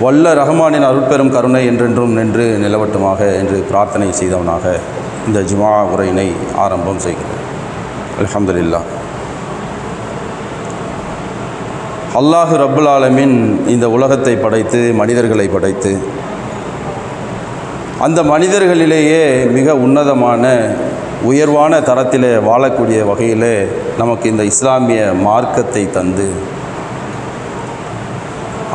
வல்ல ரஹ்மானின் அருட்பெரும் கருணை என்றென்றும் நின்று நிலவட்டுமாக என்று பிரார்த்தனை செய்தவனாக இந்த ஜுமா உரையினை ஆரம்பம் செய்கிறேன். அலமதுல்லா அல்லாஹு ரப்புல் ஆலமின் இந்த உலகத்தை படைத்து மனிதர்களை படைத்து அந்த மனிதர்களிலேயே மிக உன்னதமான உயர்வான தரத்திலே வாழக்கூடிய வகையிலே நமக்கு இந்த இஸ்லாமிய மார்க்கத்தை தந்து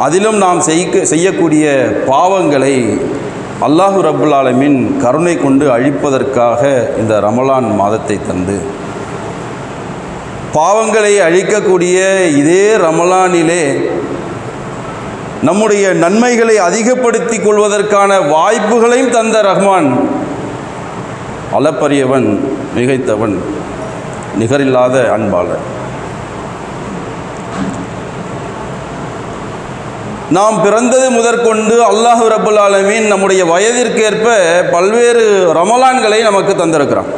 அதிலும் நாம் செய்க செய்யக்கூடிய பாவங்களை அல்லாஹு ரபுல் ஆலமின் கருணை கொண்டு அழிப்பதற்காக இந்த ரமலான் மாதத்தை தந்து. பாவங்களை அழிக்கக்கூடிய இதே ரமலானிலே நம்முடைய நன்மைகளை அதிகப்படுத்தி கொள்வதற்கான வாய்ப்புகளையும் தந்த ரஹ்மான். அளப்பரியவன் மிகைத்தவன் நிகரில்லாத அன்பாளர். நாம் பிறந்தது முதற்கொண்டு அல்லாஹு ரபுல் ஆலமீன் நம்முடைய வயதிற்கேற்ப பல்வேறு ரமலான்களை நமக்கு தந்திருக்கிறான்.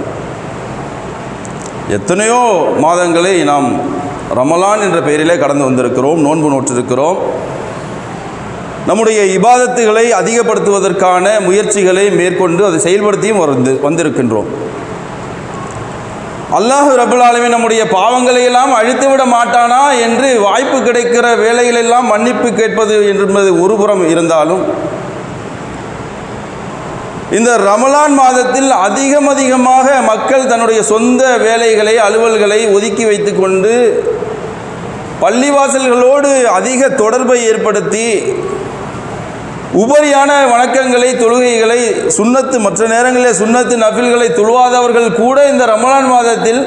எத்தனையோ மாதங்களை நாம் ரமலான் என்ற பெயரிலே கடந்து வந்திருக்கிறோம் நோன்பு நோற்றிருக்கிறோம். நம்முடைய இபாதத்துகளை அதிகப்படுத்துவதற்கான முயற்சிகளை மேற்கொண்டு அதை செயல்படுத்தியும் வந்து வந்திருக்கின்றோம். அல்லாஹு ரபுல்லாலுமே நம்முடைய பாவங்களை எல்லாம் அழித்து விட மாட்டானா என்று வாய்ப்பு கிடைக்கிற வேலைகளெல்லாம் மன்னிப்பு கேட்பது என்பது ஒருபுறம் இருந்தாலும் இந்த ரமலான் மாதத்தில் அதிகம் அதிகமாக மக்கள் தன்னுடைய சொந்த வேலைகளை அலுவல்களை ஒதுக்கி வைத்துக்கொண்டு பள்ளிவாசல்களோடு அதிக தொடர்பை ஏற்படுத்தி உபரியான வணக்கங்களை தொழுகைகளை சுன்னத்து மற்ற நேரங்களில் சுன்னத்து நஃபில்களை தொழுவாதவர்கள் கூட இந்த ரமலான் மாதத்தில்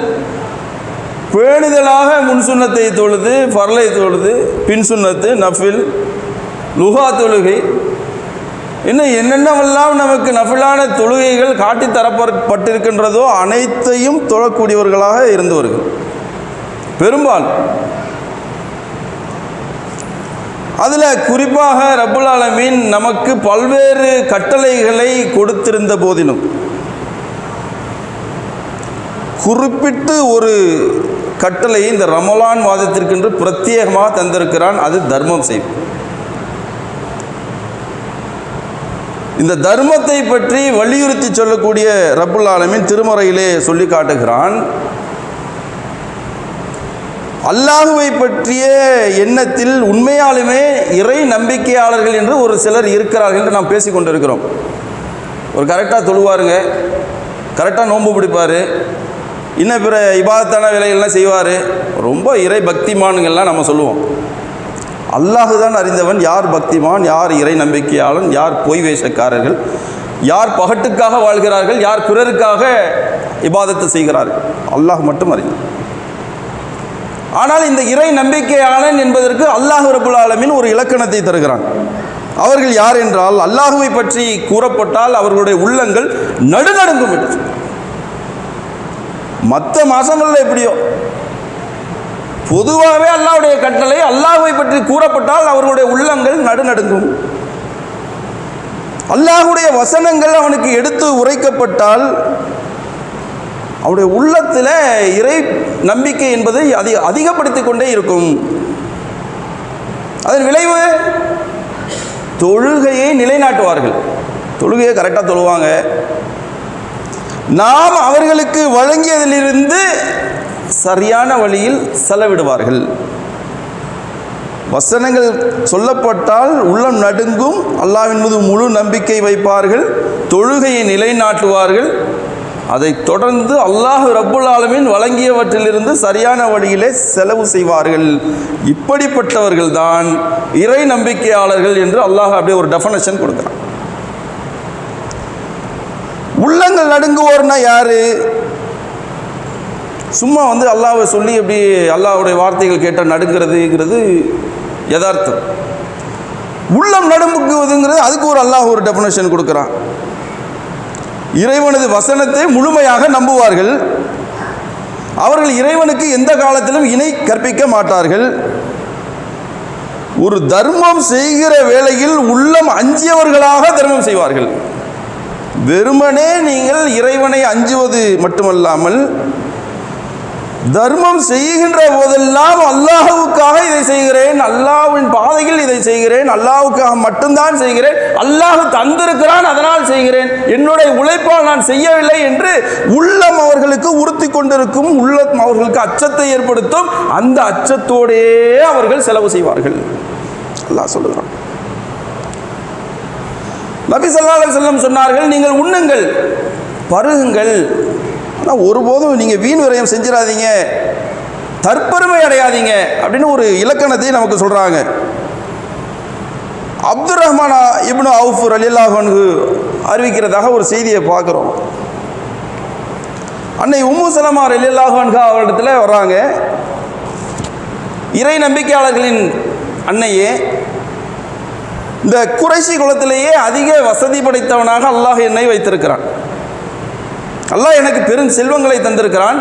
பேணுதலாக முன் சுன்னத்தை தொழுது பரலை தொழுது பின் சுண்ணத்து நஃபில் லுகா தொழுகை. இன்னும் என்னென்னவெல்லாம் நமக்கு நஃபிலான தொழுகைகள் காட்டி தரப்பட்டிருக்கின்றதோ அனைத்தையும் தொழக்கூடியவர்களாக இருந்தவர்கள் பெரும்பாலும் அதில் குறிப்பாக ரபுல் ஆலமீன் நமக்கு பல்வேறு கட்டளைகளை கொடுத்திருந்த போதிலும் குறிப்பிட்டு ஒரு கட்டளை இந்த ரமலான் மாதத்திற்கென்று பிரத்யேகமாக தந்திருக்கிறான். அது தர்மம் செய்யும். இந்த தர்மத்தை பற்றி வலியுறுத்தி சொல்லக்கூடிய ரபுல் ஆலமீன் திருமறையிலே சொல்லி காட்டுகிறான். அல்லாஹுவை பற்றிய எண்ணத்தில் உண்மையாலுமே இறை நம்பிக்கையாளர்கள் என்று ஒரு சிலர் இருக்கிறார்கள் என்று நாம் பேசி கொண்டிருக்கிறோம். ஒரு கரெக்டாக தொழுவாருங்க. கரெக்டாக நோன்பு பிடிப்பார். இன்னும் பிற இபாதத்தான வேலைகள்லாம் செய்வார். ரொம்ப இறை பக்திமானுங்கள்லாம் நம்ம சொல்லுவோம். அல்லாஹு தான் அறிந்தவன் யார் பக்திமான் யார் இறை நம்பிக்கையாளன் யார் பொய் வேஷக்காரர்கள் யார் பகட்டுக்காக வாழ்கிறார்கள் யார் பிறருக்காக இபாதத்தை செய்கிறார்கள். அல்லாஹ் மட்டும் அறிந்தவன் ஆனால் இந்த இறை நம்பிக்கையாளன் என்பதற்கு அல்லாஹ் ரபுல் ஆலமின் ஒரு இலக்கணத்தை தருகிறான். அவர்கள் யார் என்றால் அல்லாஹுவை பற்றி கூறப்பட்டால் அவர்களுடைய உள்ளங்கள் நடுநடுங்கும் மற்ற மாதங்களில் எப்படியோ? பொதுவாகவே அல்லாவுடைய கட்டளை அல்லாஹுவை பற்றி கூறப்பட்டால் அவர்களுடைய உள்ளங்கள் நடுநடுங்கும். அல்லாஹுடைய வசனங்கள் அவனுக்கு எடுத்து உரைக்கப்பட்டால் அவருடைய உள்ளத்தில் இறை நம்பிக்கை என்பதை அதிக அதிகப்படுத்தி கொண்டே இருக்கும். அதன் விளைவு தொழுகையை நிலைநாட்டுவார்கள். தொழுகையை கரெக்டாக தொழுவாங்க. நாம் அவர்களுக்கு வழங்கியதிலிருந்து சரியான வழியில் செலவிடுவார்கள். வசனங்கள் சொல்லப்பட்டால் உள்ளம் நடுங்கும் அல்லாவின் மீது முழு நம்பிக்கை வைப்பார்கள் தொழுகையை நிலைநாட்டுவார்கள். அதை தொடர்ந்து அல்லாஹ் ரப்புல் ஆலமின் வழங்கியவற்றிலிருந்து சரியான வழியிலே செலவு செய்வார்கள். இப்படிப்பட்டவர்கள் தான் இறை நம்பிக்கையாளர்கள் என்று அல்லாஹ் அப்படியே ஒரு டெஃபனேஷன் கொடுக்குறான். உள்ளங்கள் நடுங்குவோர்னா யாரு? சும்மா வந்து அல்லாவை சொல்லி அப்படி அல்லாவுடைய வார்த்தைகள் கேட்டால் நடுங்கிறதுங்கிறது யதார்த்தம். உள்ளம் நடுங்குவதுங்கிறது அதுக்கு ஒரு அல்லாஹ் ஒரு டெஃபனேஷன் கொடுக்குறான். இறைவனது வசனத்தை முழுமையாக நம்புவார்கள். அவர்கள் இறைவனுக்கு எந்த காலத்திலும் இணை கற்பிக்க மாட்டார்கள். ஒரு தர்மம் செய்கிற வேளையில் உள்ளம் அஞ்சியவர்களாக தர்மம் செய்வார்கள். வெறுமனே நீங்கள் இறைவனை அஞ்சுவது மட்டுமல்லாமல் தர்மம் செய்கின்ற போதெல்லாம் அல்லாஹுக்காக இதை செய்கிறேன் அல்லாஹ்வின் பாதையில் இதை செய்கிறேன் அல்லாவுக்காக மட்டும்தான் செய்கிறேன் அல்லாஹ் தந்திருக்கிறான் அதனால் செய்கிறேன் என்னுடைய உழைப்பால் நான் செய்யவில்லை என்று உள்ளம் அவர்களுக்கு உறுத்தி கொண்டிருக்கும் உள்ளம் அவர்களுக்கு அச்சத்தை ஏற்படுத்தும் அந்த அச்சத்தோடே அவர்கள் செலவு செய்வார்கள். அல்லாஹ் சொல்லுகிறான். நபி சல்லா செல்லம் சொன்னார்கள் நீங்கள் உண்ணுங்கள் பருகுங்கள் ஆனால் ஒருபோதும் நீங்கள் வீண் விரயம் செஞ்சிடாதீங்க. தற்பெருமை அடையாதீங்க அப்படின்னு ஒரு இலக்கணத்தை நமக்கு சொல்கிறாங்க அப்துல் ரஹ்மான் இப்னு அவுஃப் ரலியல்லாஹு அறிவிக்கிறதாக ஒரு செய்தியை பார்க்குறோம். அன்னை உம்மு சலமா ரலியல்லாஹு அவரிடத்தில் வர்றாங்க. இறை நம்பிக்கையாளர்களின் அன்னையே இந்த குறைசி குலத்திலேயே அதிக வசதி படைத்தவனாக அல்லாஹ் என்னை வைத்திருக்கிறான். அல்லாஹ் எனக்கு பெரும் செல்வங்களை தந்திருக்கிறான்.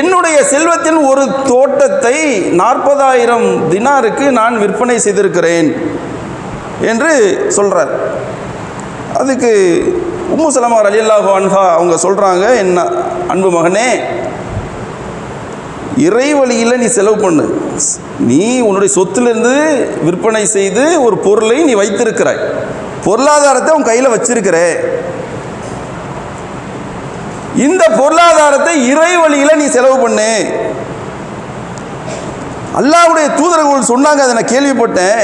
என்னுடைய செல்வத்தின் ஒரு தோட்டத்தை நாற்பதாயிரம் தினாருக்கு நான் விற்பனை செய்திருக்கிறேன் என்று சொல்கிறார் அதுக்கு உம்மு சலமார் அலியல்லாஹு அன்ஹா அவங்க சொல்கிறாங்க என்ன அன்பு மகனே இறை வழியில் நீ செலவு பண்ணு. நீ உன்னுடைய சொத்திலிருந்து விற்பனை செய்து ஒரு பொருளை நீ வைத்திருக்கிறாய். பொருளாதாரத்தை உன் கையில் வச்சிருக்கிற. இந்த பொருளாதாரத்தை இறை வழியில் நீ செலவு பண்ணு. அல்லாவுடைய தூதர்கள் சொன்னாங்க அதை நான் கேள்விப்பட்டேன்.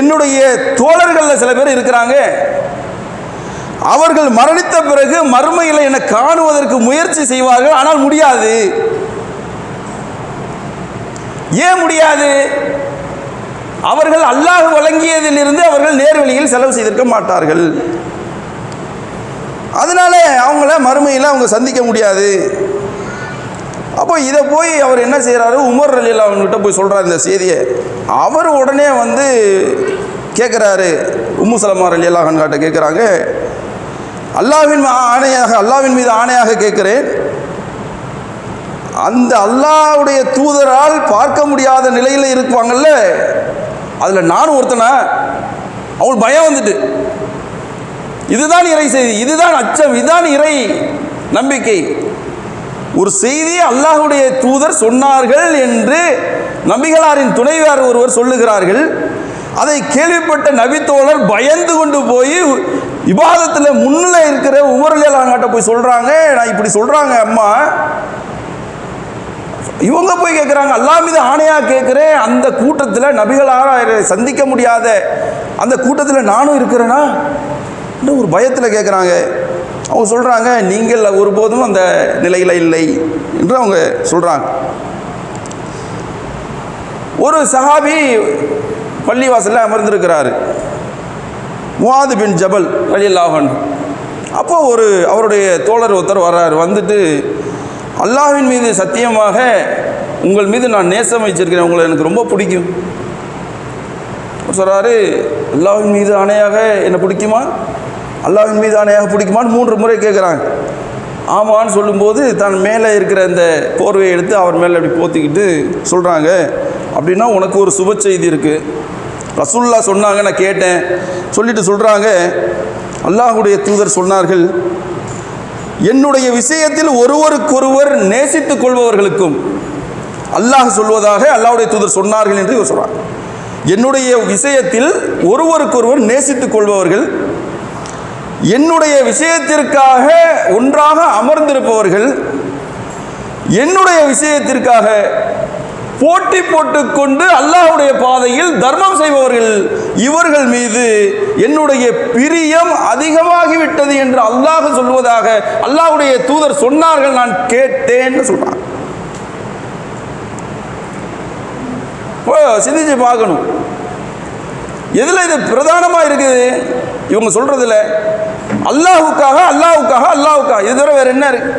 என்னுடைய தோழர்களில் சில பேர் இருக்கிறாங்க. அவர்கள் மரணித்த பிறகு மறுமையில் என்னை காணுவதற்கு முயற்சி செய்வார்கள் ஆனால் முடியாது. ஏன் முடியாது? அவர்கள் அல்லாஹ் வழங்கியதிலிருந்து அவர்கள் நேர்வழியில் செலவு செய்திருக்க மாட்டார்கள். அதனால அவங்கள மறுமையில் அவங்க சந்திக்க முடியாது. அப்போ இதை போய் அவர் என்ன செய்கிறாரு உமர் அலியில் அவங்ககிட்ட போய் சொல்கிறார் இந்த செய்தியை. அவர் உடனே வந்து கேட்குறாரு உம்மு சலமார் அலி அல்லாஹன்காட்ட கேட்குறாங்க அல்லாவின் ஆணையாக அல்லாவின் மீது ஆணையாக கேட்குறேன் அந்த அல்லாவுடைய தூதரால் பார்க்க முடியாத நிலையில் இருப்பாங்கல்ல? அதில் நானும் ஒருத்தனை? அவங்களுக்கு பயம் வந்துட்டு. இதுதான் இறை செய்தி இதுதான் அச்சம் இதுதான் இறை நம்பிக்கை. ஒரு செய்தி அல்லாஹுடைய தூதர் சொன்னார்கள் என்று நபிகளாரின் துணைவியார் ஒருவர் சொல்லுகிறார்கள். அதை கேள்விப்பட்ட நபித்தோழர் பயந்து கொண்டு போய் விவாதத்தில் முன்னில் இருக்கிற உமரலியலாங்கிட்ட போய் சொல்கிறாங்க நான் இப்படி சொல்கிறாங்க அம்மா. இவங்க போய் கேட்குறாங்க அல்லா மீது ஆணையாக கேட்குறேன் அந்த கூட்டத்தில் நபிகளார சந்திக்க முடியாத அந்த கூட்டத்தில் நானும் இருக்கிறேன்னா ஒரு பயத்தில் கேட்குறாங்க அவங்க சொல்கிறாங்க நீங்கள் ஒருபோதும் அந்த நிலையில் இல்லை என்று அவங்க சொல்கிறாங்க ஒரு சஹாபி பள்ளிவாசலில் அமர்ந்திருக்கிறாரு. முவாது பின் ஜபல் அலில்லாஹன் அப்போ ஒரு அவருடைய தோழர் ஒருத்தர் வர்றார். வந்துட்டு அல்லாஹ்வின் மீது சத்தியமாக உங்கள் மீது நான் நேசம் வச்சிருக்கிறேன் உங்களை எனக்கு ரொம்ப பிடிக்கும். சொல்கிறாரு அல்லாஹின் மீது ஆணையாக என்னை பிடிக்குமா? அல்லாவின் மீது ஆணையாக பிடிக்குமான்னு மூன்று முறை கேட்குறாங்க ஆமான்னு சொல்லும்போது தன் மேலே இருக்கிற அந்த போர்வையை எடுத்து அவர் மேலே அப்படி போத்திக்கிட்டு சொல்கிறாங்க அப்படின்னா உனக்கு ஒரு சுப செய்தி இருக்குது ரசுல்லா சொன்னாங்க நான் கேட்டேன். சொல்லிட்டு சொல்கிறாங்க அல்லாஹுடைய தூதர் சொன்னார்கள் என்னுடைய விஷயத்தில் ஒருவருக்கொருவர் நேசித்துக் கொள்பவர்களுக்கும் அல்லாஹ் சொல்வதாக அல்லாஹுடைய தூதர் சொன்னார்கள் என்று இவர் என்னுடைய விஷயத்தில் ஒருவருக்கொருவர் நேசித்துக் கொள்பவர்கள் என்னுடைய விஷயத்திற்காக ஒன்றாக அமர்ந்திருப்பவர்கள் என்னுடைய விஷயத்திற்காக போட்டி போட்டுக்கொண்டு அல்லாஹ்வுடைய பாதையில் தர்மம் செய்பவர்கள் இவர்கள் மீது என்னுடைய பிரியம் அதிகமாகிவிட்டது என்று அல்லாஹ் சொல்வதாக அல்லாஹுடைய தூதர் சொன்னார்கள் நான் கேட்டேன்னு சொன்னார் சிந்திச்சு பார்க்கணும். எதில் இது பிரதானமாக இருக்குது? இவங்க சொல்கிறதில்ல அல்லாஹுக்காக அல்லாஹுக்காக அல்லாஹுக்காக. இது தவிர வேறு என்ன இருக்கு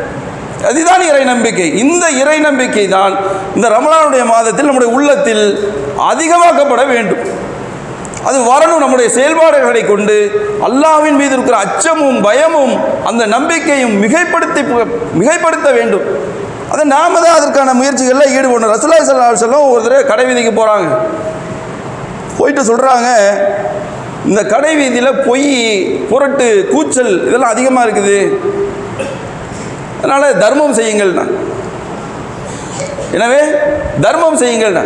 அதுதான் இறை நம்பிக்கை. இந்த இறை நம்பிக்கை தான் இந்த ரமலானுடைய மாதத்தில் நம்முடைய உள்ளத்தில் அதிகமாக்கப்பட வேண்டும். அது வரணும் நம்முடைய செயல்பாடுகளை கொண்டு அல்லாஹ்வின் மீது இருக்கிற அச்சமும் பயமும் அந்த நம்பிக்கையும் மிகைப்படுத்தி மிகைப்படுத்த வேண்டும். அதை நாம தான் அதற்கான முயற்சிகளில் ஈடுபடணும். ரசலா ஸல்லல்லாஹு அலைஹி ஒரு தடவை கடை வீதிக்கு போகிறாங்க போயிட்டு சொல்கிறாங்க இந்த கடை வீதியில் பொய் புரட்டு கூச்சல் இதெல்லாம் அதிகமாக இருக்குது. அதனால் தர்மம் செய்யுங்கள்னா. எனவே தர்மம் செய்யுங்கள்னா.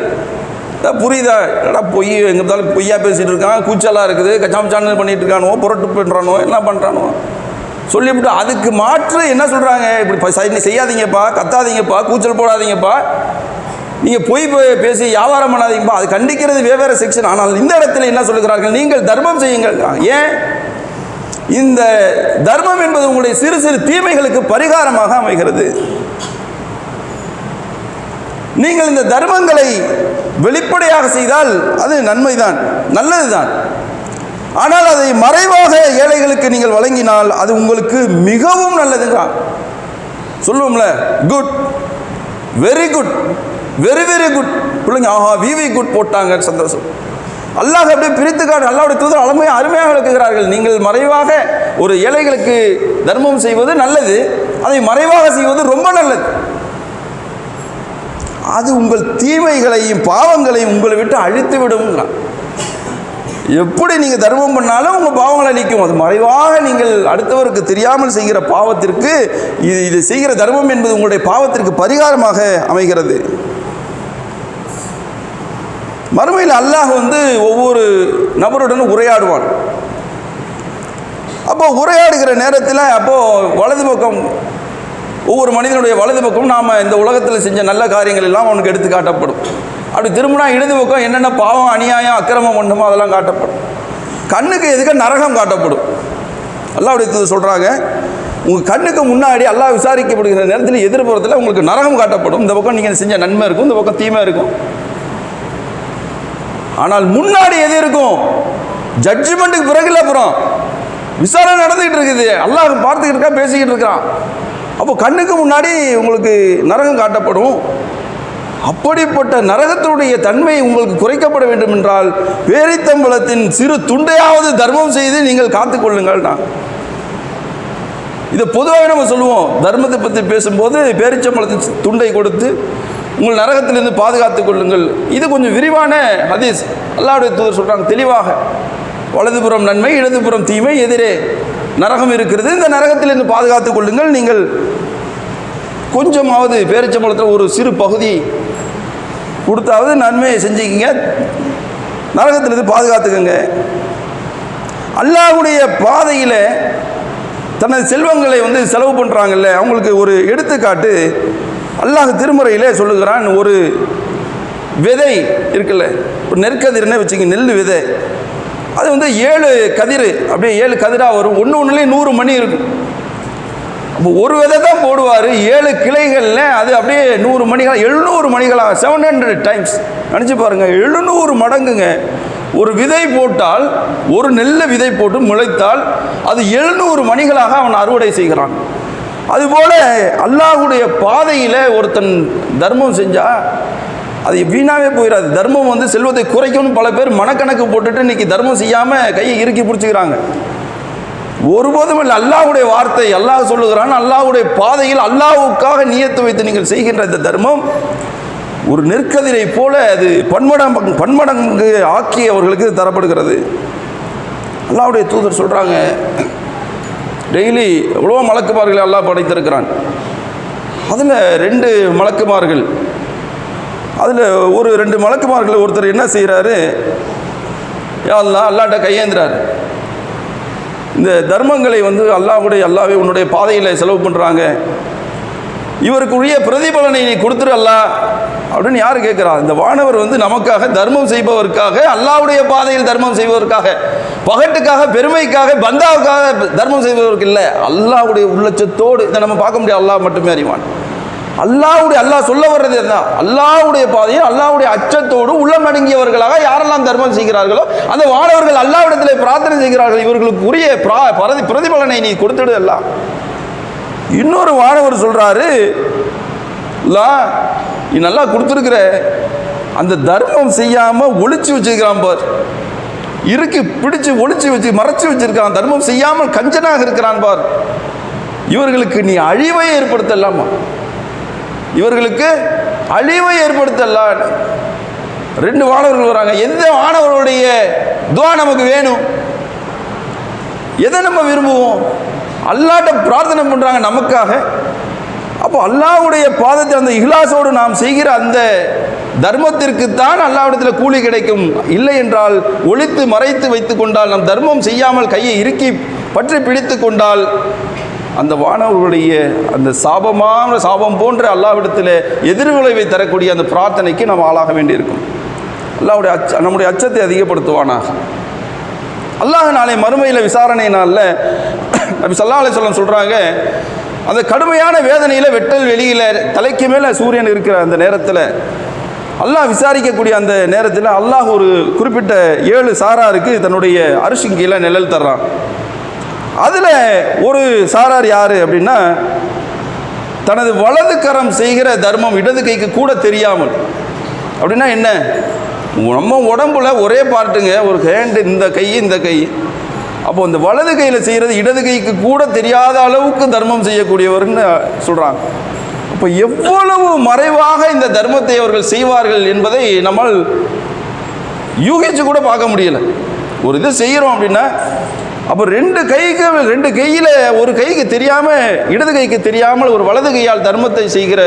அதான் புரியுதா? என்னடா பொய் எங்கே இருந்தாலும் பொய்யா பேசிகிட்டு இருக்கான் கூச்சலாக இருக்குது கச்சாமச்சான்னு பண்ணிட்டு இருக்கானோ புரட்டு பண்ணுறானோ என்ன பண்ணுறானோ சொல்லிவிட்டு அதுக்கு மாற்று என்ன சொல்கிறாங்க இப்படி செய்யாதீங்கப்பா கத்தாதீங்கப்பா கூச்சல் போடாதீங்கப்பா. நீங்கள் பொய் போய் பேசி வியாபாரம் பண்ணாதீங்கப்பா. அது கண்டிக்கிறது வெவ்வேறு செக்ஷன் ஆனால் இந்த இடத்துல என்ன சொல்லுகிறார்கள்? நீங்கள் தர்மம் செய்யுங்கள். ஏன்? இந்த தர்மம் என்பது உங்களுடைய சிறு சிறு தீமைகளுக்கு பரிகாரமாக அமைகிறது. நீங்கள் இந்த தர்மங்களை வெளிப்படையாக செய்தால் அது நன்மைதான். நல்லதுதான். ஆனால் அதை மறைவாக ஏழைகளுக்கு நீங்கள் வழங்கினால் அது உங்களுக்கு மிகவும் நல்லதுங்கிறான் சொல்லுவோம்ல good very good very very good பிள்ளைங்க ஆஹா விவி குட் போட்டாங்க சந்தோஷம். அல்லாஹ் அப்படியே பிரித்து காட்டு அல்லாவுடைய தூதர் அழமையாக அருமையாக விளக்குகிறார்கள். நீங்கள் மறைவாக ஒரு ஏழைகளுக்கு தர்மம் செய்வது நல்லது அதை மறைவாக செய்வது ரொம்ப நல்லது. அது உங்கள் தீமைகளையும் பாவங்களையும் உங்களை விட்டு அழித்து விடும்ங்கிறான். எப்படி நீங்கள் தர்மம் பண்ணாலும் உங்கள் பாவங்களை நீக்கும். அது மறைவாக நீங்கள் அடுத்தவருக்கு தெரியாமல் செய்கிற பாவத்திற்கு இது இது செய்கிற தர்மம் என்பது உங்களுடைய பாவத்திற்கு பரிகாரமாக அமைகிறது. மறுமையில் அல்லாஹ் வந்து ஒவ்வொரு நபருடனும் உரையாடுவான். அப்போ உரையாடுகிற நேரத்தில் அப்போது வலது பக்கம் ஒவ்வொரு மனிதனுடைய வலது பக்கம் நாம் இந்த உலகத்தில் செஞ்ச நல்ல காரியங்கள் எல்லாம் அவனுக்கு எடுத்து காட்டப்படும். அப்படி திரும்பினா இடது பக்கம் என்னென்ன பாவம் அநியாயம் அக்கிரமம் பண்ணுமோ அதெல்லாம் காட்டப்படும். கண்ணுக்கு எதுக்க நரகம் காட்டப்படும். அல்லாவுடைய சொல்கிறாங்க உங்கள் கண்ணுக்கு முன்னாடி அல்லாஹ் விசாரிக்கப்படுகிற நேரத்தில் எதிர்ப்புறத்தில் உங்களுக்கு நரகம் காட்டப்படும். இந்த பக்கம் நீங்கள் செஞ்ச நன்மை இருக்கும் இந்த பக்கம் தீமை இருக்கும். ஆனால் முன்னாடி எது இருக்கும்? ஜட்ஜ்மெண்ட்டுக்கு பிறகு இல்லை அப்புறம். விசாரணை நடந்துகிட்டு இருக்குது. அல்லாஹ் பார்த்துக்கிட்டு இருக்கா பேசிக்கிட்டு இருக்கான் அப்போ கண்ணுக்கு முன்னாடி உங்களுக்கு நரகம் காட்டப்படும். அப்படிப்பட்ட நரகத்தினுடைய தன்மை உங்களுக்கு குறைக்கப்பட வேண்டும் என்றால் பேரித்தம்பலத்தின் சிறு துண்டையாவது தர்மம் செய்து நீங்கள் காத்துக்கொள்ளுங்கள் நான் இதை பொதுவாக நம்ம சொல்லுவோம். தர்மத்தை பற்றி பேசும்போது பேரிச்சம்பளத்தின் துண்டை கொடுத்து உங்கள் நரகத்திலிருந்து பாதுகாத்துக் கொள்ளுங்கள். இது கொஞ்சம் விரிவான ஹதீஸ். அல்லாவுடைய தூதர் சொல்கிறாங்க தெளிவாக. வலதுபுறம் நன்மை இடதுபுறம் தீமை எதிரே நரகம் இருக்கிறது. இந்த நரகத்திலிருந்து பாதுகாத்துக் கொள்ளுங்கள். நீங்கள் கொஞ்சமாவது பேரிச்சம்பளத்தில் ஒரு சிறு பகுதி கொடுத்தாவது நன்மையை செஞ்சுக்கிங்க. நரகத்திலிருந்து பாதுகாத்துக்கோங்க. அல்லாஹுடைய பாதையில் தனது செல்வங்களை வந்து செலவு பண்ணுறாங்கல்ல அவங்களுக்கு ஒரு எடுத்துக்காட்டு. அல்லாஹ் திருமுறையிலே சொல்லுகிறான் ஒரு விதை இருக்குல்ல ஒரு நெற்கதிர்னே வச்சுங்க நெல் விதை. அது வந்து ஏழு கதிர் அப்படியே ஏழு கதிராக வரும். ஒன்று ஒன்றுலேயும் நூறு மணி இருக்கும். அப்போ ஒரு விதை தான் போடுவார் ஏழு கிளைகளில் அது அப்படியே நூறு மணிகளாக எழுநூறு மணிகளாக செவன் ஹண்ட்ரட் டைம்ஸ் நினச்சி பாருங்கள் எழுநூறு மடங்குங்க. ஒரு விதை போட்டால் ஒரு நெல்லை விதை போட்டு முளைத்தால் அது எழுநூறு மணிகளாக அவன் அறுவடை செய்கிறான். அதுபோல அல்லாஹுடைய பாதையில் ஒருத்தன் தர்மம் செஞ்சால் அது வீணாகவே போயிடாது தர்மம் வந்து செல்வத்தை குறைக்கணும் பல பேர் மனக்கணக்கு போட்டுட்டு இன்னைக்கு தர்மம் செய்யாமல் கையை இறுக்கி பிடிச்சிக்கிறாங்க. ஒருபோதும் இல்லை அல்லாஹ்வுடைய வார்த்தை அல்லாஹ் சொல்லுகிறான் அல்லாஹ்வுடைய பாதையில் அல்லாஹ்வுக்காக நியத்து வைத்து நீங்கள் செய்கின்ற இந்த தர்மம் ஒரு நெற்கதிரை போல அது பன்மடங்கு பன்மடங்கு ஆக்கி அவர்களுக்கு தரப்படுகிறது. அல்லாவுடைய தூதர் சொல்கிறாங்க டெய்லி எவ்வளோ மலக்குமார்களை எல்லாம் படைத்திருக்கிறான். அதில் ரெண்டு மலக்குமார்கள். அதில் ஒரு ரெண்டு மலக்குமார்கள் ஒருத்தர் என்ன செய்கிறாரு எல்லாம் அல்லாட்ட கையேந்துறாரு. இந்த தர்மங்களை வந்து அல்லாவுடைய அல்லாவே உன்னுடைய பாதையில் செலவு பண்ணுறாங்க இவருக்குரிய பிரதிபலனை நீ கொடுத்துரு அல்லா அப்படின்னு யார் கேட்குறா இந்த வானவர் வந்து நமக்காக தர்மம் செய்பவருக்காக அல்லாவுடைய பாதையில் தர்மம் செய்பவருக்காக பகட்டுக்காக பெருமைக்காக பந்தாவுக்காக தர்மம் செய்பவருக்கு இல்லை. அல்லாவுடைய உள்ளச்சத்தோடு இதை நம்ம பார்க்க முடியாது. அல்லாஹ் மட்டுமே அறிவான். அல்லாஹ்வுடைய அல்லாஹ் சொல்ல வர்றது என்ன அல்லாவுடைய பாதையில் அல்லாவுடைய அச்சத்தோடு உள்ளம் அடங்கியவர்களாக யாரெல்லாம் தர்மம் செய்கிறார்களோ அந்த வானவர்கள் அல்லாவிடத்தில் பிரார்த்தனை செய்கிறார்கள். இவர்களுக்கு உரிய பிரா பிரதி பிரதிபலனை நீ கொடுத்துடு எல்லாம் இன்னொரு வானவர் சொல்றாரு லா நீ நல்லா கொடுத்துருக்குற. அந்த தர்மம் செய்யாமல் ஒழிச்சு வச்சிருக்கிறான் பார். இருக்கு பிடிச்சு ஒழிச்சு வச்சு மறைச்சு வச்சிருக்கான் தர்மம் செய்யாமல் கஞ்சனாக இருக்கிறான் பார். இவர்களுக்கு நீ அழிவை ஏற்படுத்தலாமா? இவர்களுக்கு அழிவை ஏற்படுத்தலாம் ரெண்டு வானவர்கள் வராங்க. எந்த வானவர்களுடைய துவா நமக்கு வேணும்? எதை நம்ம விரும்புவோம்? அல்லாட்ட பிரார்த்தனை பண்ணுறாங்க நமக்காக. அப்போ அல்லாவுடைய பாதத்தை அந்த இஹ்லாசோடு நாம் செய்கிற அந்த தர்மத்திற்குத்தான் அல்லாவிடத்தில் கூலி கிடைக்கும். இல்லை என்றால் ஒழித்து மறைத்து வைத்து கொண்டால் நம் தர்மம் செய்யாமல் கையை இறுக்கி பற்றி பிடித்து கொண்டால் அந்த வானவர்களுடைய அந்த சாபமான சாபம் போன்ற அல்லாவிடத்தில் எதிர்விளைவை தரக்கூடிய அந்த பிரார்த்தனைக்கு நாம் ஆளாக வேண்டியிருக்கும். அல்லாவுடைய அச்ச நம்முடைய அச்சத்தை அதிகப்படுத்துவானாக. அல்லாஹ் நாளை மறுமையில் விசாரணை நாளில் நபி சல்லா சொல்கிறாங்க அந்த கடுமையான வேதனையில் வெட்டல் வெளியில் தலைக்கு மேலே சூரியன் இருக்கிற அந்த நேரத்தில் அல்லாஹ் விசாரிக்கக்கூடிய அந்த நேரத்தில் அல்லாஹ் ஒரு குறிப்பிட்ட ஏழு சாராருக்கு தன்னுடைய அரிசின் கீழே நிழல் தர்றான். அதில் ஒரு சாரார் யார் அப்படின்னா தனது வலது கரம் செய்கிற தர்மம் இடது கைக்கு கூட தெரியாமல். அப்படின்னா என்ன? நம்ம உடம்புல ஒரே பார்ட்டுங்க ஒரு ஹேண்டு இந்த கை இந்த கை. அப்போ இந்த வலது கையில் செய்கிறது இடது கைக்கு கூட தெரியாத அளவுக்கு தர்மம் செய்யக்கூடியவர்னு சொல்கிறாங்க அப்போ எவ்வளவு மறைவாக இந்த தர்மத்தை அவர்கள் செய்வார்கள் என்பதை நம்மால் யூகிச்சு கூட பார்க்க முடியல. ஒரு இது செய்கிறோம் அப்படின்னா அப்போ ரெண்டு கைக்கு ரெண்டு கையில் ஒரு கைக்கு தெரியாமல் இடது கைக்கு தெரியாமல் ஒரு வலது கையால் தர்மத்தை செய்கிற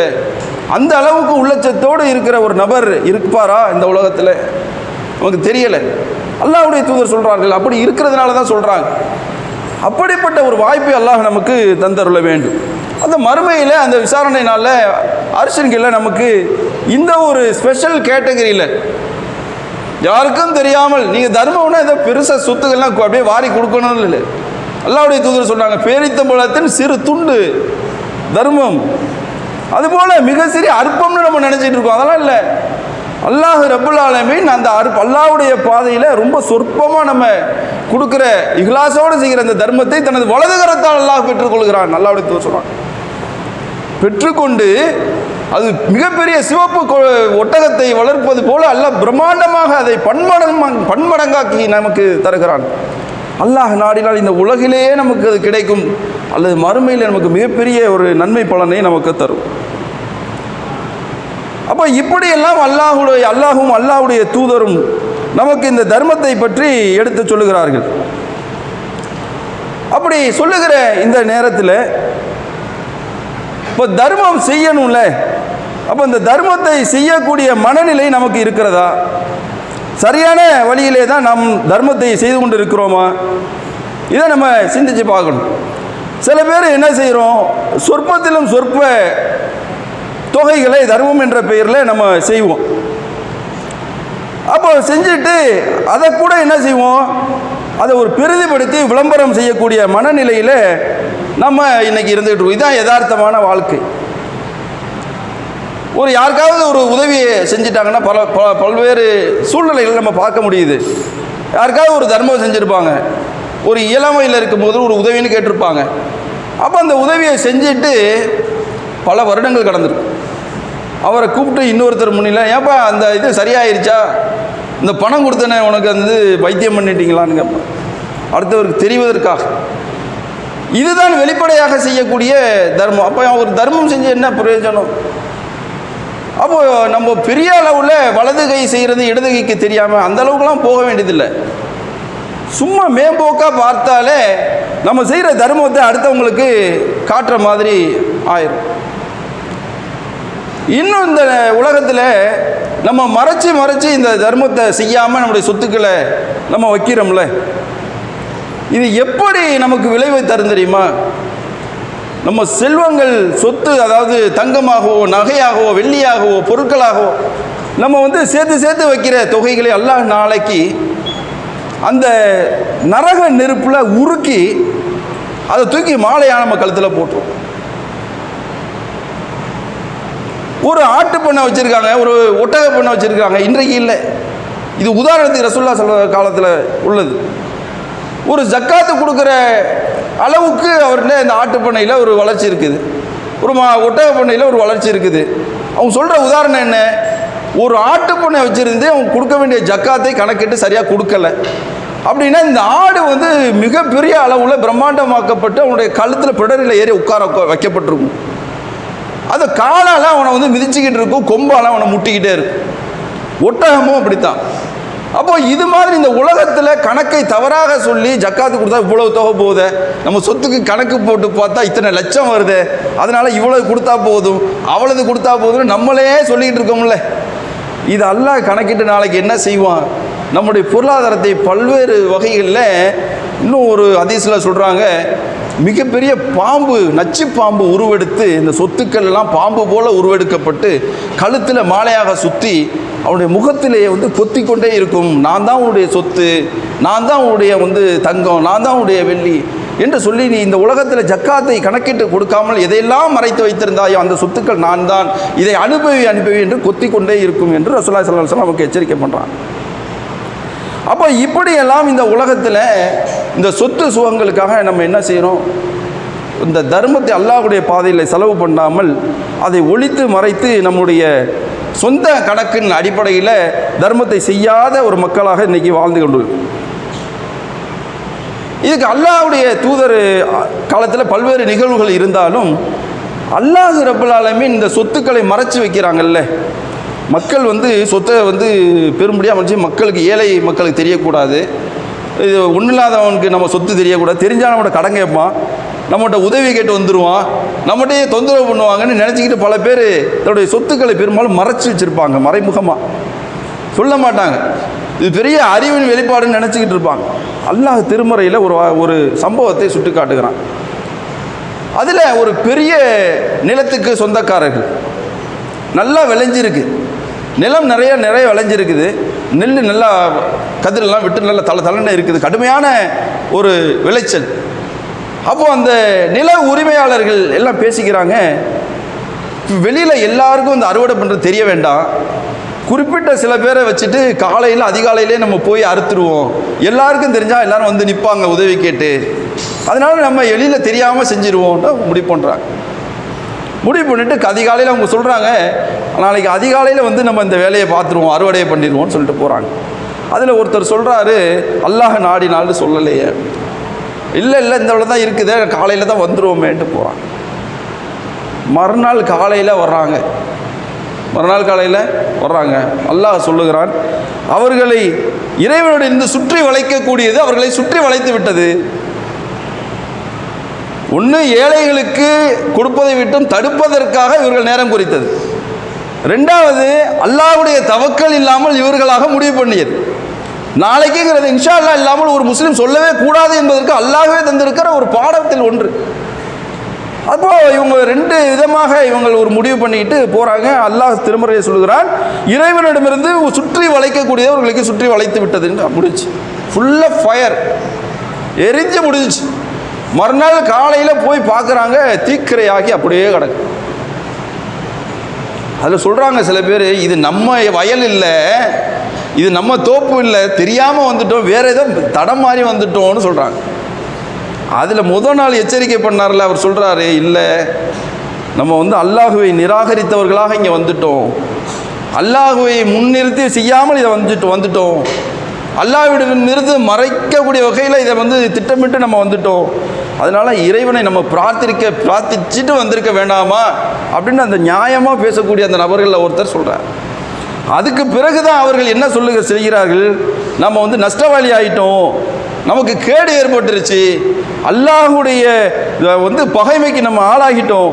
அந்த அளவுக்கு உள்ளச்சத்தோடு இருக்கிற ஒரு நபர் இருப்பாரா இந்த உலகத்தில்? நமக்கு தெரியலை. அல்லாவுடைய தூதர் சொல்கிறார்கள் அப்படி இருக்கிறதுனால தான் சொல்கிறாங்க அப்படிப்பட்ட ஒரு வாய்ப்பை அல்லாஹ் நமக்கு தந்தருள வேண்டும். அந்த மறுமையில் அந்த விசாரணை நாளில் அரசன்களில் நமக்கு இந்த ஒரு ஸ்பெஷல் கேட்டகரியில் யாருக்கும் தெரியாமல் நீங்கள் தர்மம்னா ஏதோ பெருசாக சொத்துக்கள்லாம் அப்படியே வாரி கொடுக்கணும்னு இல்லை. அல்லாவுடைய தூதர் சொன்னாங்க பேரித்தம்பழத்தின் சிறு துண்டு தர்மம். அதுபோல் மிக சிறிய அற்பம்னு நம்ம நினச்சிட்டு இருக்கோம். அதெல்லாம் இல்லை. அல்லாஹ் ரப்புல் அந்த அரு அல்லாவுடைய பாதையில் ரொம்ப சொற்பமாக நம்ம கொடுக்குற இஹ்லாஸோடு செய்கிற அந்த தர்மத்தை தனது வலது கரத்தால் அல்லாஹ் பெற்றுக்கொள்கிறான் அல்லாஹ்வுடைய தூதர் சொல்கிறான் பெற்றுக்கொண்டு அது மிகப்பெரிய சிவப்பு கொ- ஒட்டகத்தை வளர்ப்பது போல அல்லாஹ் பிரம்மாண்டமாக அதை பன்மடங் பன்மடங்காக்கி நமக்கு தருகிறான். அல்லாஹ் நாடினால் இந்த உலகிலேயே நமக்கு அது கிடைக்கும். அல்லது மறுமையில் நமக்கு மிகப்பெரிய ஒரு நன்மை பலனை நமக்கு தரும். அப்போ இப்படியெல்லாம் அல்லாஹுடைய அல்லாஹும் அல்லாஹுடைய தூதரும் நமக்கு இந்த தர்மத்தை பற்றி எடுத்து சொல்லுகிறார்கள். அப்படி சொல்லுகிற இந்த நேரத்தில் இப்போ தர்மம் செய்யணும்ல அப்போ இந்த தர்மத்தை செய்யக்கூடிய மனநிலை நமக்கு இருக்கிறதா? சரியான வழியிலே தான் நாம் தர்மத்தை செய்து கொண்டு இருக்கிறோமா இதை நம்ம சிந்திச்சு பார்க்கணும். சில பேர் என்ன செய்கிறோம் சொற்பத்திலும் சொற்ப தொகைகளை தர்மம் என்ற பெயரில் நம்ம செய்வோம். அப்போ செஞ்சுட்டு அதை கூட என்ன செய்வோம்? அதை ஒரு பெரிதுபடுத்தி விளம்பரம் செய்யக்கூடிய மனநிலையில் நம்ம இன்னைக்கு இருந்துகிட்டு இருக்கோம். இதுதான் யதார்த்தமான வாழ்க்கை. ஒரு யாருக்காவது ஒரு உதவியை செஞ்சிட்டாங்கன்னா பல பல பல்வேறு சூழ்நிலைகள் நம்ம பார்க்க முடியுது. யாருக்காவது ஒரு தர்மம் செஞ்சுருப்பாங்க. ஒரு இளமையில் இருக்கும்போது ஒரு உதவின்னு கேட்டிருப்பாங்க. அப்போ அந்த உதவியை செஞ்சுட்டு பல வருடங்கள் கடந்திருக்கும் அவரை கூப்பிட்டு இன்னொருத்தர் முன்னில ஏப்பா அந்த இது சரியாயிருச்சா? இந்த பணம் கொடுத்தனே உனக்கு வந்து வைத்தியம் பண்ணிட்டீங்களான்னு கேட்பேன். அடுத்தவருக்கு தெரிவதற்காக. இதுதான் வெளிப்படையாக செய்யக்கூடிய தர்மம். அப்போ ஒரு தர்மம் செஞ்சு என்ன பிரயோஜனம்? அப்போது நம்ம பெரிய அளவில் வலது கை செய்கிறது இடது கைக்கு தெரியாமல் அந்த அளவுக்குலாம் போக வேண்டியதில்லை. சும்மா மேம்போக்காக பார்த்தாலே நம்ம செய்கிற தர்மத்தை அடுத்தவங்களுக்கு காட்டுற மாதிரி ஆயிரும். இன்னும் இந்த உலகத்தில் நம்ம மறைச்சி மறைச்சி இந்த தர்மத்தை செய்யாமல் நம்முடைய சொத்துக்களை நம்ம வைக்கிறோம்ல. இது எப்படி நமக்கு விளைவை தரும் தெரியுமா? நம்ம செல்வங்கள் சொத்து அதாவது தங்கமாகவோ நகையாகவோ வெள்ளியாகவோ பொருட்களாகவோ நம்ம வந்து சேர்த்து சேர்த்து வைக்கிற தொகைகளை எல்லாம் நாளைக்கு அந்த நரக நெருப்பில் உருக்கி அதை தூக்கி மாலையாக நம்ம கழுத்தில் போட்டுரும். ஒரு ஆட்டு பண்ணை வச்சுருக்காங்க ஒரு ஒட்டக பண்ணை வச்சுருக்காங்க. இன்றைக்கு இல்லை. இது உதாரணத்துக்கு ரசுல்லா சொல்ல காலத்தில் உள்ளது. ஒரு ஜக்காத்து கொடுக்குற அளவுக்கு அவர்கிட்ட இந்த ஆட்டு பண்ணையில் ஒரு வளர்ச்சி இருக்குது. ஒரு மா ஒட்டக பண்ணையில் ஒரு வளர்ச்சி இருக்குது. அவங்க சொல்கிற உதாரணம் என்ன? ஒரு ஆட்டு பண்ணை வச்சுருந்து அவங்க கொடுக்க வேண்டிய ஜக்காத்தை கணக்கிட்டு சரியாக கொடுக்கல. அப்படின்னா இந்த ஆடு வந்து மிகப்பெரிய அளவில் பிரம்மாண்டமாக்கப்பட்டு அவனுடைய கழுத்தில் பிடரில் ஏறி உட்கார வைக்கப்பட்டிருக்கும். அது காலால் அவனை வந்து மிதிச்சுக்கிட்டு இருக்கும் கொம்பால் அவனை முட்டிக்கிட்டே இருக்கும். ஒட்டகமும் அப்படித்தான். அப்போ இது மாதிரி இந்த உலகத்தில் கணக்கை தவறாக சொல்லி ஜக்காத்து கொடுத்தா இவ்வளவு தொகை போகுதே? நம்ம சொத்துக்கு கணக்கு போட்டு பார்த்தா இத்தனை லட்சம் வருது? அதனால இவ்வளவு கொடுத்தா போதும்? அவ்வளவு கொடுத்தா போதும்னு நம்மளே சொல்லிக்கிட்டு இருக்கோம்ல. இது அல்லா கணக்கிட்டு நாளைக்கு என்ன செய்வான்? நம்முடைய பொருளாதாரத்தை பல்வேறு வகைகளில் இன்னும் ஒரு அதிசல சொல்கிறாங்க மிகப்பெரிய பாம்பு நச்சு பாம்பு உருவெடுத்து இந்த சொத்துக்கள் எல்லாம் பாம்பு போல உருவெடுக்கப்பட்டு கழுத்தில் மாலையாக சுற்றி அவனுடைய முகத்திலேயே வந்து கொத்தி கொண்டே இருக்கும். நான் தான் உன்னுடைய சொத்து நான் தான் உன்னுடைய வந்து தங்கம் நான் தான் உன்னுடைய வெள்ளி என்று சொல்லி நீ இந்த உலகத்தில் ஜக்காத்தை கணக்கிட்டு கொடுக்காமல் எதையெல்லாம் மறைத்து வைத்திருந்தாயோ அந்த சொத்துக்கள் நான் தான். இதை அனுபவி அனுபவி என்று கொத்தி கொண்டே இருக்கும் என்று ரசோல்லா ஸல்லல்லாஹு அவனுக்கு நமக்கு எச்சரிக்கை பண்ணுறான் அப்போ இப்படியெல்லாம் இந்த உலகத்தில் இந்த சொத்து சுகங்களுக்காக நம்ம என்ன செய்கிறோம் இந்த தர்மத்தை அல்லாஹ்வுடைய பாதையில் செலவு பண்ணாமல் அதை ஒழித்து மறைத்து நம்முடைய சொந்த கணக்கின் அடிப்படையில் தர்மத்தை செய்யாத ஒரு மக்களாக இன்னைக்கு வாழ்ந்து கொண்டு இதுக்கு அல்லாஹ்வுடைய தூதர் காலத்தில் பல்வேறு நிகழ்வுகள் இருந்தாலும் அல்லாஹ் ரப்பல் இந்த சொத்துக்களை மறைச்சு வைக்கிறாங்கல்ல. மக்கள் வந்து சொத்தை வந்து பெரும்படியாக மறைச்சி மக்களுக்கு ஏழை மக்களுக்கு தெரியக்கூடாது. இது ஒன்றும் இல்லாதவனுக்கு நம்ம சொத்து தெரியக்கூடாது. தெரிஞ்சால் நம்மகிட்ட கடன் கேட்பான். நம்மகிட்ட உதவி கேட்டு வந்துடுவான் நம்மகிட்டயே தொந்தரவு பண்ணுவாங்கன்னு நினச்சிக்கிட்டு பல பேர் தன்னுடைய சொத்துக்களை பெரும்பாலும் மறைச்சி வச்சுருப்பாங்க மறைமுகமாக சொல்ல மாட்டாங்க. இது பெரிய அறிவின் வெளிப்பாடுன்னு நினச்சிக்கிட்டு இருப்பாங்க. அல்லாஹ் திருமறையில் ஒரு ஒரு சம்பவத்தை சுட்டி காட்டுகிறான் அதில் ஒரு பெரிய நிலத்துக்கு சொந்தக்காரர்கள். நல்லா விளைஞ்சிருக்கு. நிலம் நிறைய நிறைய விளைஞ்சிருக்குது. நெல் நல்லா கதிரெல்லாம் விட்டு நல்லா தலை தலைன்னு இருக்குது. கடுமையான ஒரு விளைச்சல். அப்போது அந்த நில உரிமையாளர்கள் எல்லாம் பேசிக்கிறாங்க. வெளியில் எல்லாருக்கும் இந்த அறுவடை பண்ணுறது தெரிய வேண்டாம். குறிப்பிட்ட சில பேரை வச்சுட்டு காலையில் அதிகாலையிலே நம்ம போய் அறுத்துருவோம். எல்லாருக்கும் தெரிஞ்சால் எல்லாரும் வந்து நிற்பாங்க உதவி கேட்டு. அதனால் நம்ம எளியில் தெரியாமல் செஞ்சிருவோம்னு முடிவு பண்ணுறாங்க முடிவு பண்ணிவிட்டு அதிகாலையில் அவங்க சொல்கிறாங்க நாளைக்கு அதிகாலையில் வந்து நம்ம இந்த வேலையை பார்த்துருவோம் அறுவடையை பண்ணிடுவோம்னு சொல்லிட்டு போகிறாங்க அதில் ஒருத்தர் சொல்கிறாரு அல்லாஹ் நாடினால்னு சொல்லலையே. இல்லை இல்லை இந்த இவ்வளோ தான் இருக்குதே காலையில் தான் வந்துருவோமேன்ட்டு போகிறாங்க மறுநாள் காலையில் வர்றாங்க. மறுநாள் காலையில் வர்றாங்க. அல்லாஹ் சொல்லுகிறான் அவர்களை இறைவனுடைய இந்த சுற்றி வளைக்கக்கூடியது அவர்களை சுற்றி வளைத்து விட்டது. ஒன்று ஏழைகளுக்கு கொடுப்பதை விட்டும் தடுப்பதற்காக இவர்கள் நேரம் குறித்தது. ரெண்டாவது அல்லாஹ்வுடைய தவக்கல் இல்லாமல் இவர்களாக முடிவு பண்ணியது. நாளைக்குங்கிறது இன்ஷா அல்லா இல்லாமல் ஒரு முஸ்லீம் சொல்லவே கூடாது என்பதற்கு அல்லாவே தந்திருக்கிற ஒரு பாடத்தில் ஒன்று. அப்போ இவங்க ரெண்டு விதமாக இவங்க ஒரு முடிவு பண்ணிட்டு போறாங்க. அல்லாஹ் திருமறையை சொல்கிறான் இறைவனிடமிருந்து சுற்றி வளைக்கக்கூடியவர்களுக்கு சுற்றி வளைத்து விட்டதுன்னு முடிச்சு ஃபுல்லாக ஃபயர் எரிஞ்சு முடிஞ்சுச்சு. மறுநாள் காலையில் போய் பார்க்குறாங்க தீக்கிரையாகி அப்படியே கிடக்கு. அதில் சொல்கிறாங்க சில பேர் இது நம்ம வயல் இல்லை இது நம்ம தோப்பு இல்லை தெரியாமல் வந்துட்டோம் வேற ஏதோ தடம் மாதிரி வந்துட்டோம்னு சொல்கிறாங்க அதில் முதல் நாள் எச்சரிக்கை பண்ணார்ல அவர் சொல்கிறாரு இல்லை நம்ம வந்து அல்லாஹுவை நிராகரித்தவர்களாக இங்கே வந்துட்டோம். அல்லாஹுவை முன்னிறுத்தி செய்யாமல் இதை வந்துட்டு வந்துட்டோம். அல்லாஹ்விடமிருந்து மறைக்கக்கூடிய வகையில் இதை வந்து திட்டமிட்டு நம்ம வந்துட்டோம். அதனால் இறைவனை நம்ம பிரார்த்திக்க பிரார்த்திச்சுட்டு வந்திருக்க வேண்டாமா? அப்படின்னு அந்த நியாயமாக பேசக்கூடிய அந்த நபர்களில் ஒருத்தர் சொல்கிறார் அதுக்கு பிறகுதான் அவர்கள் என்ன சொல்லுக செய்கிறார்கள்? நம்ம வந்து நஷ்டவாளி ஆகிட்டோம் நமக்கு கேடு ஏற்பட்டுருச்சு. அல்லாஹுடைய வந்து பகைமைக்கு நம்ம ஆளாகிட்டோம்.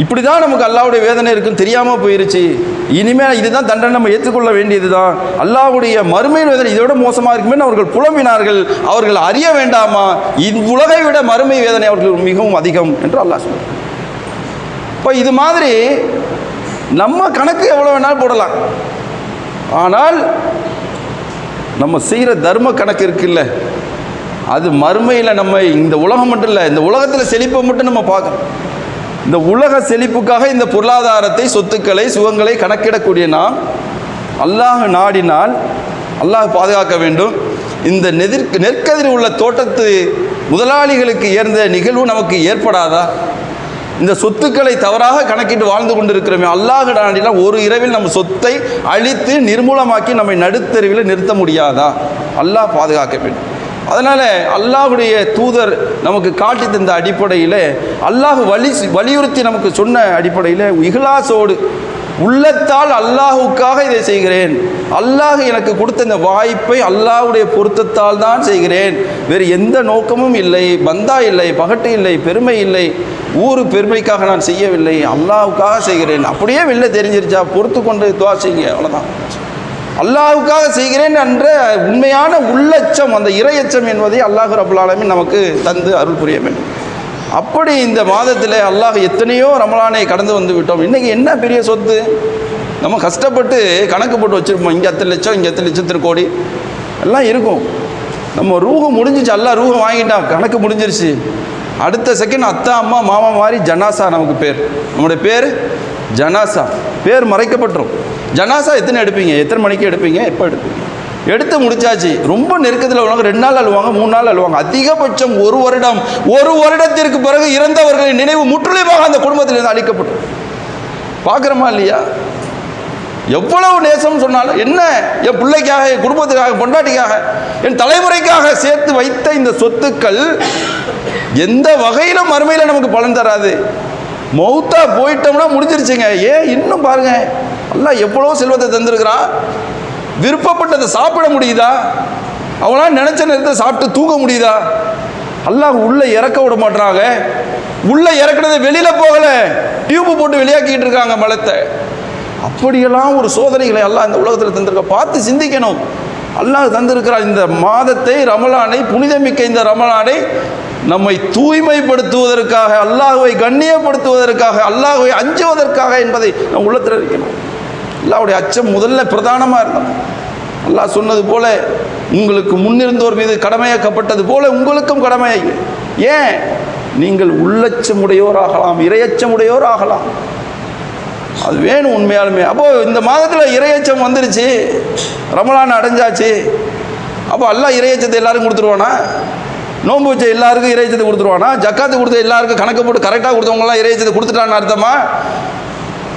இப்படி தான் நமக்கு அல்லாவுடைய வேதனை இருக்குன்னு தெரியாமல் போயிருச்சு. இனிமேல் இதுதான் தண்டனை நம்ம ஏற்றுக்கொள்ள வேண்டியது தான் அல்லாவுடைய மறுமை வேதனை இதோட மோசமாக இருக்குமே அவர்கள் புலம்பினார்கள். அவர்கள் அறிய வேண்டாமா? இவ்வுலகை விட மறுமை வேதனை அவர்கள் மிகவும் அதிகம் என்று அல்லாஹ் சொல்கிறார் இப்போ இது மாதிரி நம்ம கணக்கு எவ்வளோ வேணாலும் போடலாம். ஆனால் நம்ம செய்கிற தர்ம கணக்கு இருக்குல்ல. அது மறுமையில் நம்ம இந்த உலகம் மட்டும் இல்லை இந்த உலகத்தில் செழிப்பை மட்டும் நம்ம பார்க்கணும். இந்த உலக செழிப்புக்காக இந்த பொருளாதாரத்தை சொத்துக்களை சுகங்களை கணக்கிடக்கூடிய நாம் அல்லாஹ் நாடினால் அல்லாஹ் பாதுகாக்க வேண்டும். இந்த நெதிர் நெற்கதிர் உள்ள தோட்டத்து முதலாளிகளுக்கு ஏர்ந்த நிகழ்வு நமக்கு ஏற்படாதா? இந்த சொத்துக்களை தவறாக கணக்கிட்டு வாழ்ந்து கொண்டிருக்கிறோமே அல்லாஹ் நாடினால் ஒரு இரவில் நம்ம சொத்தை அழித்து நிர்மூலமாக்கி நம்மை நடுத்தருவில் நிறுத்த முடியாதா? அல்லாஹ் பாதுகாக்க வேண்டும். அதனால் அல்லாஹுடைய தூதர் நமக்கு காட்டி தந்த அடிப்படையில் அல்லாஹ் வலி வலியுறுத்தி நமக்கு சொன்ன அடிப்படையில் இஹ்லாஸோடு உள்ளத்தால் அல்லாஹுக்காக இதை செய்கிறேன். அல்லாஹ் எனக்கு கொடுத்த இந்த வாய்ப்பை அல்லாஹுடைய பொருத்தத்தால் தான் செய்கிறேன். வேறு எந்த நோக்கமும் இல்லை பந்தா இல்லை பகட்டு இல்லை பெருமை இல்லை ஊர் பெருமைக்காக நான் செய்யவில்லை அல்லாஹ்வுக்காக செய்கிறேன். அப்படியே வெளில தெரிஞ்சிருச்சா? பொறுத்து கொண்டு துவா செய்யுங்க அவ்வளோதான் அல்லாஹுக்காக செய்கிறேன் என்ற உண்மையான உள்ளச்சம் அந்த இறையச்சம் என்பதை அல்லாஹு ரபுல்லாலமே நமக்கு தந்து அருள் புரிய வேண்டும். அப்படி இந்த மாதத்தில் அல்லாஹ் எத்தனையோ ரமலானை கடந்து வந்து விட்டோம். இன்றைக்கி என்ன பெரிய சொத்து? நம்ம கஷ்டப்பட்டு கணக்கு போட்டு வச்சுருப்போம். இங்கே அத்தனை லட்சம் இங்கே எத்தனை லட்சத்திற்கு கோடி. எல்லாம் இருக்கும். நம்ம ரூகம் முடிஞ்சிச்சு. எல்லாம் ரூகம் வாங்கிட்டான் கணக்கு முடிஞ்சிருச்சு. அடுத்த செகண்ட் அத்தா அம்மா மாமா மாதிரி ஜனாசா நமக்கு பேர். நம்முடைய பேர் ஜனாசா. பேர் மறைக்கப்பட்டுரும். ஜனாசா எத்தனை எடுப்பீங்க? எத்தனை மணிக்கு எடுப்பீங்க? எப்போ எடுப்பீங்க? எடுத்து முடிச்சாச்சு. ரொம்ப நெருக்கத்தில் உள்ளவங்க ரெண்டு நாள் அழுவாங்க மூணு நாள் அழுவாங்க. அதிகபட்சம் ஒரு வருடம் ஒரு வருடத்திற்கு பிறகு இறந்தவர்களின் நினைவு முற்றிலுமாக அந்த குடும்பத்திலிருந்து அழிக்கப்படும். பார்க்குறோமா இல்லையா? எவ்வளவு நேசம் சொன்னாலும் என்ன என் பிள்ளைக்காக என் குடும்பத்துக்காக பொண்டாட்டிக்காக என் தலைமுறைக்காக சேர்த்து வைத்த இந்த சொத்துக்கள் எந்த வகையிலும் மறுமையில் நமக்கு பலன் தராது? மௌத்தா போயிட்டோம்னா முடிஞ்சிருச்சுங்க. ஏன் இன்னும் பாருங்கள் அல்லாஹ் எவ்வளோ செல்வத்தை தந்திருக்கிறான் விருப்பப்பட்டதை சாப்பிட முடியுதா? அவங்களாம் நினச்ச நேரத்தை சாப்பிட்டு தூங்க முடியுதா? அல்லாஹ் உள்ளே இறக்க விட மாட்டாங்க உள்ளே இறக்குனது வெளியில் போகல. டியூப்பு போட்டு வெளியாக்கிட்டு இருக்காங்க மலத்தை. அப்படியெல்லாம் ஒரு சோதனைகளை எல்லாம் இந்த உலகத்தில் தந்திருக்க. பார்த்து சிந்திக்கணும். அல்லாஹ் தந்திருக்கிறார் இந்த மாதத்தை ரமலானை புனிதமிக்க இந்த ரமலானை நம்மை தூய்மைப்படுத்துவதற்காக அல்லாஹுவை கண்ணியப்படுத்துவதற்காக அல்லாஹுவை அஞ்சுவதற்காக என்பதை நம் உள்ளத்தில் இருக்கணும் அல்லாவுடைய அச்சம் முதல்ல பிரதானமாக இருக்கும் அல்லாஹ் சொன்னது போல உங்களுக்கு முன்னிருந்தோர் மீது கடமையாக்கப்பட்டது போல உங்களுக்கும் கடமை ஏன்? நீங்கள் உள்ளச்சமுடையோர் ஆகலாம் இரையச்சமுடையோர் ஆகலாம் அது வேணும் உண்மையாலுமே. அப்போது இந்த மாதத்தில் இரையச்சம் வந்துருச்சு. ரமலான் அடைஞ்சாச்சு. அப்போ எல்லாம் இரையச்சத்தை எல்லாரும் கொடுத்துருவானா? நோன்பு வச்ச எல்லாருக்கும் இறைச்சத்தை கொடுத்துருவானா? ஜக்காத்து கொடுத்த எல்லாருக்கும் கணக்கு போட்டு கரெக்டாக கொடுத்தவங்களாம் இறைச்சத்தை கொடுத்துட்டான்னு அர்த்தமா?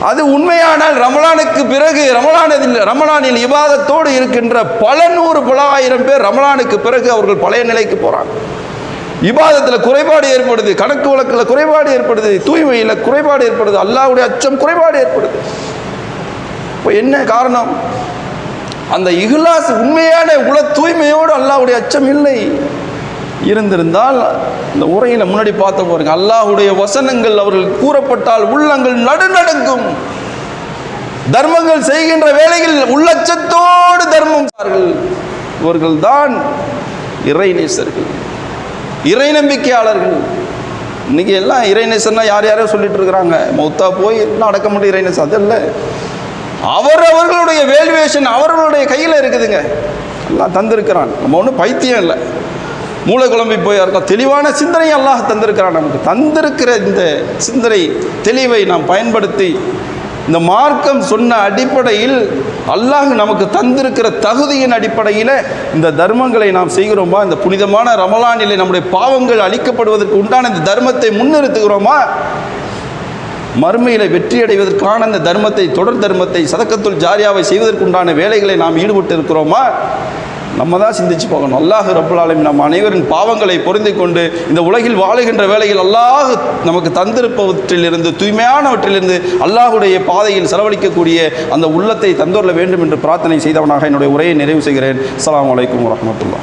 அது உண்மையானால் ரமலானுக்கு பிறகு ரமலானதில் ரமலானில் இபாதத்தோடு இருக்கின்ற பல நூறு பல ஆயிரம் பேர் ரமலானுக்கு பிறகு அவர்கள் பழைய நிலைக்கு போகிறாங்க இபாதத்தில் குறைபாடு ஏற்படுது கணக்கு வழக்கில் குறைபாடு ஏற்படுது தூய்மையில் குறைபாடு ஏற்படுது அல்லாவுடைய அச்சம் குறைபாடு ஏற்படுது. இப்போ என்ன காரணம்? அந்த இஹ்லாஸ் உண்மையான உல தூய்மையோடு அல்லாவுடைய அச்சம் இல்லை. இருந்திருந்தால் இந்த உரையில் முன்னாடி பார்த்த போறீங்க அல்லாஹுடைய வசனங்கள் அவர்கள் கூறப்பட்டால் உள்ளங்கள் நடுநடுங்கும். தர்மங்கள் செய்கின்ற வேளையில் உள்ளச்சத்தோடு தர்மம் செய்வார்கள். இவர்கள்தான் இறைநேசர்கள் இறை நம்பிக்கையாளர்கள். இன்னைக்கு எல்லாம் இறைநேசன்னா யார் யாரோ சொல்லிட்டு இருக்கிறாங்க. மௌத்தா போய் எல்லாம் அடக்க முடியும் இறைநேசம் அது இல்லை. அவர் அவர்களுடைய வேல்வேஷன் அவர்களுடைய கையில் இருக்குதுங்க. எல்லாம் தந்திருக்கிறான். நம்ம ஒன்றும் பைத்தியம் இல்லை. மூளை குழம்பி போய் இருக்கோம் தெளிவான சிந்தனை அல்லாஹ் தந்திருக்கிறான் நமக்கு. தந்திருக்கிற இந்த சிந்தனை தெளிவை நாம் பயன்படுத்தி இந்த மார்க்கம் சொன்ன அடிப்படையில் அல்லாஹ் நமக்கு தந்திருக்கிற தகுதியின் அடிப்படையில் இந்த தர்மங்களை நாம் செய்கிறோமா? இந்த புனிதமான ரமலானிலே நம்முடைய பாவங்கள் அழிக்கப்படுவதற்கு உண்டான இந்த தர்மத்தை முன்னிறுத்துகிறோமா? மறுமையில் வெற்றி அடைவதற்கான இந்த தர்மத்தை தொடர் தர்மத்தை சதக்கத்துள் ஜாரியாவை செய்வதற்குண்டான வேலைகளை நாம் ஈடுபட்டு இருக்கிறோமா நம்ம தான் சிந்திச்சு பார்க்கணும். அல்லாஹ் ரப்பலாலும் ஆலமீன் அனைவரின் பாவங்களை பொருந்தி கொண்டு இந்த உலகில் வாழுகின்ற வேளையில் அல்லாஹ் நமக்கு தந்திருப்பவற்றிலிருந்து தூய்மையானவற்றிலிருந்து அல்லாஹுடைய பாதையில் செலவழிக்கக்கூடிய அந்த உள்ளத்தை தந்தொள்ள வேண்டும் என்று பிரார்த்தனை செய்தவனாக என்னுடைய உரையை நிறைவு செய்கிறேன். அஸ்ஸலாமு வலைக்கம் வரமத்துல்லா